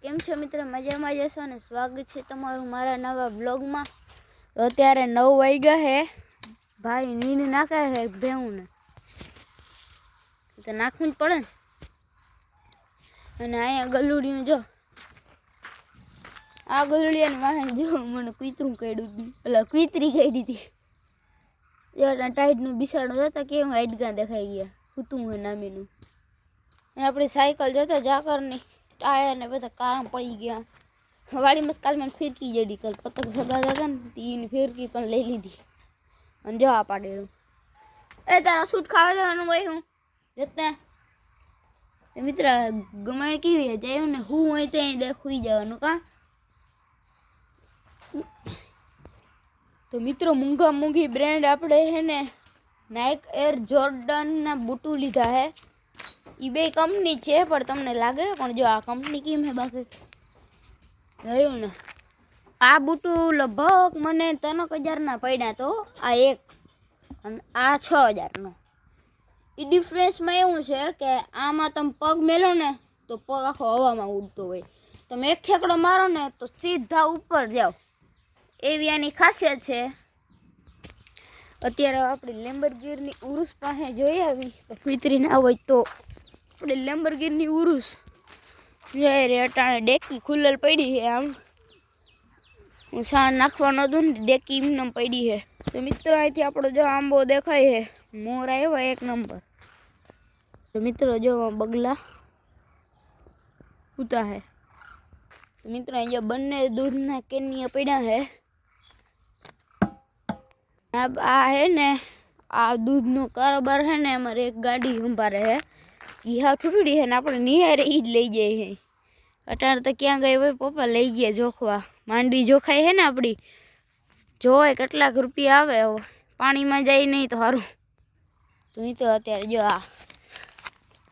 કેમ છો મિત્રો મજામાં જ છો ને સ્વાગત છે તમારું મારા નવા બ્લોગમાં અત્યારે 9 વાગ્યા છે ભાઈ નીંદ ના આવે છે ભેઉને તો નાખું જ પડે ને અને આ ગલુડીયું જો આ ગલુડીયાને વાહ જો મને કીતરૂ કઈ દીધી અલા કીતરી કઈ દીધી જો ટાઈટનું બિછારો જો તો કેમ હટગા દેખાઈ ગયા ખૂતું હે ના મેલું અને આપણે સાયકલ જો તો જાકરની टायर ने तो कार पड़ गया वाली मत काल में फिर की जड़ी कल पतक सगा सगा तीन फिर की पन ले ली थी जो आ तारा सूट खावे तो मैं हूँ जितने मित्र गमाई की हुई है जय उन्हें हूँ वही ते तो ही देख हुई जाओ का तो मित्रों मूंगा मूंगी ब्रांड अपने है ने नाइक एयर जॉर्डन ना बूटू लिखा है એ બે કંપની છે પણ તમને લાગે પણ જો આ કંપની કેમ હે બાકી જોયું ને આ બૂટુ લગભગ મને ત્રણ હજારના પડ્યા તો આ એક અને આ છ હજારનો એ ડિફરન્સમાં એવું છે કે આમાં તમે પગ મેલો ને તો પગ આખો હવામાં ઉડતો હોય તમે એક ખેકડો મારો ને તો સીધા ઉપર જાઓ એવી આની ખાસિયત છે અત્યારે આપણી લેમ્બરગીરની ઉરુસ પાસે જોઈ આવી તો કુતરી ના તો ફરલેમબર્ગેની ઉરસ જય રેટા ને ડેકી ખુલ્લલ પડી છે આમ હું સા નાખવા નો દું ને ડેકી ઇમન પડી છે તો મિત્રો આથી આપડો જો આંબો દેખાય છે મોર આયો એક નંબર તો મિત્રો જો બગલા પુતા છે તો મિત્રો આ જે બन्ने દૂધ ના કેનીયા પડ્યા છે આબ આ હે ને આ દૂધ નો کاروبار છે ને અમે એક ગાડી સંભારે છે એ હા ટટુડી હે ને આપણે નીયરે ઈ જ લઈ ગઈ હે 18 તો ક્યાં ગઈ હોય પપ્પા લઈ ગયા જોખવા માંડી જોખાય હે ને આપડી જોય કેટલા રૂપિયા આવે ઓ પાણી માં જાય નહીં તો હારું તું ઈ તો અત્યારે જો આ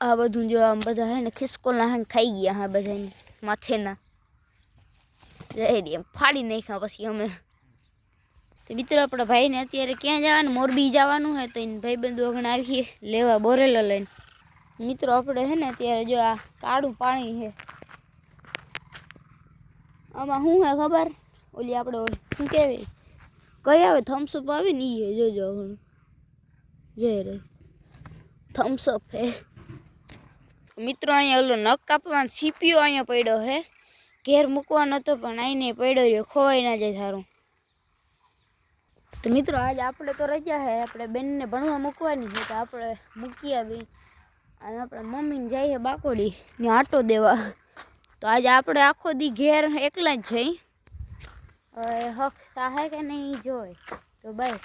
આ બધું જો આ બધું હે ને ખિસ્કો ના હે ખાઈ ગયા હે બધા ની માથે ના લેડી ફાડી નાખ્યા પછી અમે તો બીતર અપણો ભાઈ ને અત્યારે ક્યાં જવાનું મોરબી જવાનું હે તો ઈન ભાઈ બંધો ગણ રાખી લેવા બોરેલો લઈને મિત્રો આપણે હે ને ત્યારે જો આ કાડું પાણી છે આમાં શું હે ખબર ઓલી આપણે શું કહેવી કઈ આવે થમ્સ અપ આવે ને ઈ જોજો જ રે થમ્સ અપ હે મિત્રો અહીંયા અલો નક કાપવાન સીપીઓ અહીંયા પડ્યો છે ઘેર મુકવા નતો પણ આઈને પડ્યો રહ્યો ખોવાય ના જાય થારું તો મિત્રો આજ આપણે તો રહી ગયા છે આપણે બેન ને ભણવા મુકવા નહી તો આપણે મુક્યા બે અને આપણા મમ્મીને જઈએ બાકોડી ને આટો દેવા તો આજે આપણે આખો દી ઘેર એકલા જ જઈ હવે હક સાહે કે નહીં જોય તો બાય